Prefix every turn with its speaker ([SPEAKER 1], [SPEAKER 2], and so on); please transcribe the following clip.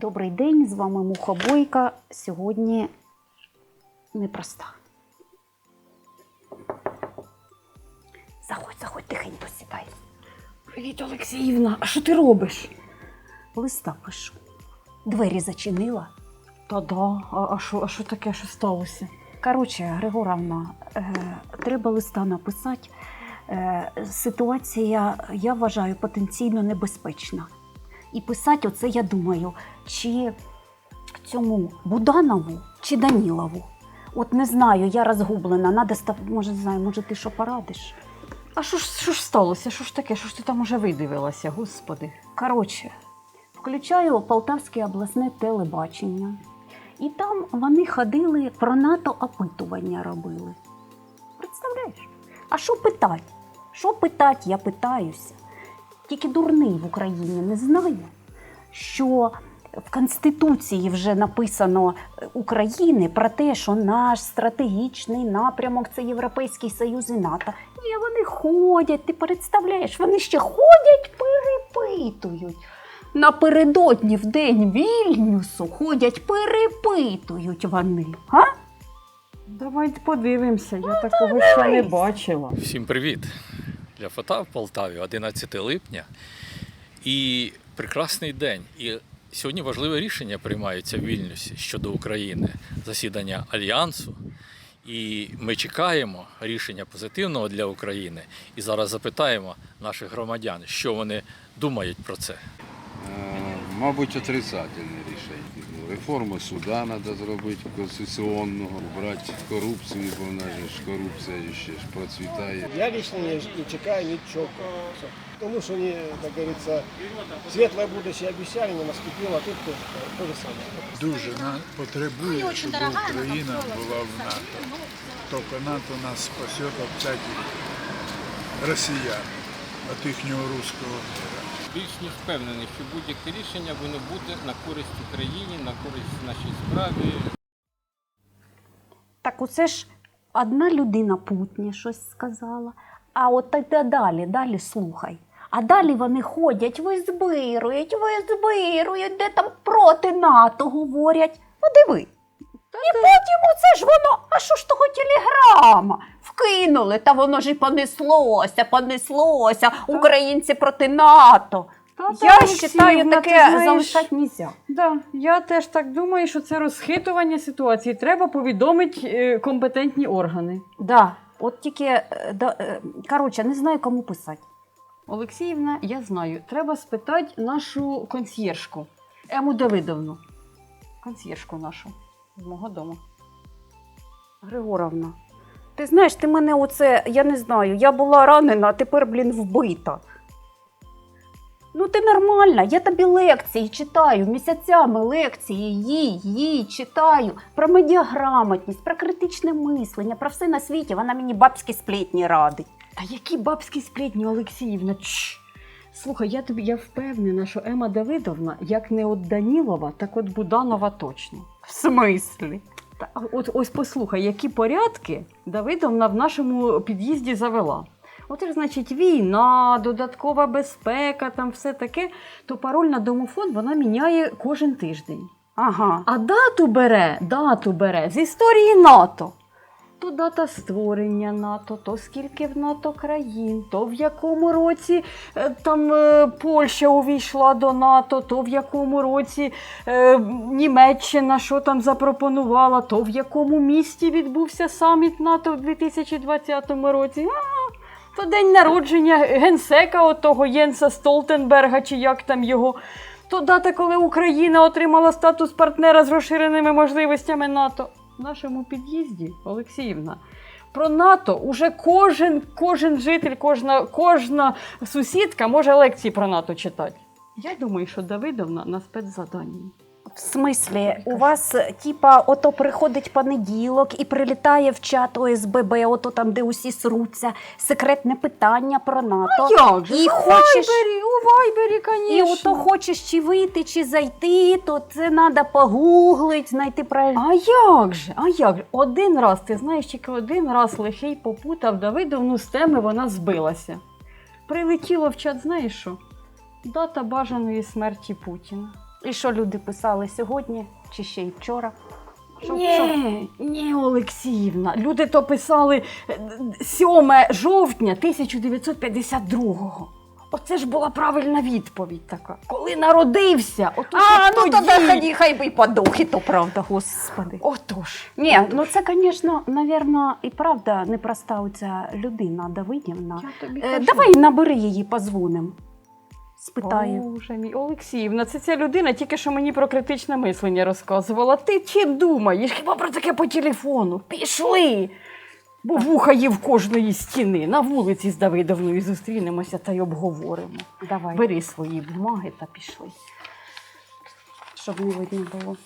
[SPEAKER 1] Добрий день, з вами Муха Бойка. Сьогодні непроста. Заходь, заходь, тихенько сідай.
[SPEAKER 2] Привіт, Олексіївна, а що ти робиш?
[SPEAKER 1] Листа пишу. Двері зачинила.
[SPEAKER 2] Та да, а, а що, а що таке, що сталося?
[SPEAKER 1] Коротше, Григоровна, е, треба листа написати. Е, ситуація, я вважаю, потенційно небезпечна. І писати оце я думаю, чи цьому Буданову, чи Данілову. От не знаю, я розгублена. Надо став... може, не знаю, може, ти що порадиш?
[SPEAKER 2] А що ж, що ж сталося? Що ж таке? Що ж ти там уже видивилася, господи?
[SPEAKER 1] Коротше, включаю Полтавське обласне телебачення. І там вони ходили про НАТО опитування робили. Представляєш? А що питати? Що питати, я питаюся. Тільки дурний в Україні не знає, що в Конституції вже написано е, України про те, що наш стратегічний напрямок це Європейський Союз і НАТО. І вони ходять, ти представляєш, вони ще ходять, перепитують. Напередодні в день Вільнюсу ходять, перепитують вони. А?
[SPEAKER 2] Давайте подивимося, я такого ще не бачила.
[SPEAKER 3] Всім привіт! Для фото в Полтаві 11 липня. І прекрасний день. І сьогодні важливе рішення приймаються в Вільнюсі щодо України, засідання Альянсу. І ми чекаємо рішення позитивного для України. І зараз запитаємо наших громадян, що вони думають про це.
[SPEAKER 4] Е, Мабуть, отрицательне Реформу суда треба зробити конституційного, брати корупцію, бо в нас ж корупція ще ж процвітає.
[SPEAKER 5] Я лично не, не чекаю ничего. Потому что, они, как говорится, светлое будущее обещали, но наступило, а тут то, то же самое.
[SPEAKER 6] дуже потребує, щоб Україна була в НАТО. Тільки НАТО нас спасе від всяких росіян, від їхнього руського міра.
[SPEAKER 7] Більш ніж впевнений, що будь-яке рішення воно буде на користь Україні, на користь нашій справі.
[SPEAKER 1] Так оце ж одна людина путня щось сказала. А от та далі, далі слухай. А далі вони ходять, визбирують, визбирують, де там проти НАТО говорять. Подиви. І потім оце ж воно, а що ж того телеграма? Вкинули, та воно ж і понеслося, понеслося. Українці проти НАТО.
[SPEAKER 2] Та,
[SPEAKER 1] Я вважаю, таке залишати нельзя.
[SPEAKER 2] Да, я теж так думаю, що це розхитування ситуації. Треба повідомити е, компетентні органи.
[SPEAKER 1] Да, от тільки, е, да, е, коротше, не знаю, кому писати.
[SPEAKER 2] Олексіївна, я знаю, треба спитати нашу консьєржку Ему Давидовну. Консьєржку нашу з мого дому.
[SPEAKER 1] Григоровна, ти знаєш, ти мене оце, я не знаю, я була ранена, а тепер, блін, вбита. Ну, ти нормальна, я тобі лекції читаю, місяцями лекції їй, їй читаю про медіаграмотність, про критичне мислення, про все на світі. Вона мені бабські сплетні радить.
[SPEAKER 2] Та які бабські сплетні, Олексіївна? Чш. Слухай, я тобі я впевнена, що Ема Давидовна, як не от Данілова, так от Буданова точно.
[SPEAKER 1] В смислі?
[SPEAKER 2] Та, от ось послухай, які порядки Давидовна в нашому під'їзді завела. От, ж, значить, війна, додаткова безпека, там все таке, то пароль на домофон вона міняє кожен тиждень.
[SPEAKER 1] Ага.
[SPEAKER 2] А дату бере, дату бере з історії НАТО. То дата створення НАТО, то скільки в НАТО країн, то в якому році е, там е, Польща увійшла до НАТО, то в якому році е, Німеччина що там запропонувала, то в якому місті відбувся саміт НАТО в 2020 році. То день народження генсека отого Єнса Столтенберга, чи як там його. То дата, коли Україна отримала статус партнера з розширеними можливостями НАТО. Нашому під'їзді, Олексіївна, про НАТО уже кожен, кожен житель, кожна, кожна сусідка може лекції про НАТО читати. Я думаю, що Давидовна на спецзаданні.
[SPEAKER 1] В смислі, у вас, е, типа, ото приходить понеділок і прилітає в чат ОСББ, ото там, де усі сруться, секретне питання про НАТО.
[SPEAKER 2] А Як же?
[SPEAKER 1] І
[SPEAKER 2] у
[SPEAKER 1] хочеш-
[SPEAKER 2] Вайбері, у Вайбері,
[SPEAKER 1] І
[SPEAKER 2] звісно.
[SPEAKER 1] ото хочеш чи вийти, чи зайти, то це треба погуглить, знайти правильно.
[SPEAKER 2] А як же? А як же? Один раз, ти знаєш, тільки один раз лихий попутав Давидовну з теми, вона збилася. Прилетіло в чат, знаєш що? Дата бажаної смерті Путіна.
[SPEAKER 1] І що люди писали сьогодні чи ще й вчора? Що- що?
[SPEAKER 2] Ні, ні, Олексіївна. Люди то писали е, 7 жовтня 1952-го. Оце ж була правильна відповідь така. Коли народився, отож
[SPEAKER 1] А,
[SPEAKER 2] от
[SPEAKER 1] ну
[SPEAKER 2] тоді.
[SPEAKER 1] тоді хай, хай би й подох, і то правда, господи.
[SPEAKER 2] Отож.
[SPEAKER 1] Ні, ну це, звісно, навірно, і правда непроста оця людина Давидівна.
[SPEAKER 2] Я тобі
[SPEAKER 1] Е,
[SPEAKER 2] кажу.
[SPEAKER 1] давай набери її, позвоним. Спитаю.
[SPEAKER 2] Боже мій, Олексіївна, це ця людина тільки що мені про критичне мислення розказувала. Ти чи думаєш? Хіба про таке по телефону? Пішли! Бо вуха є в кожної стіни. На вулиці з Давидовною зустрінемося та й обговоримо.
[SPEAKER 1] Давай,
[SPEAKER 2] Бери свої бумаги та пішли.
[SPEAKER 1] щоб не видно було.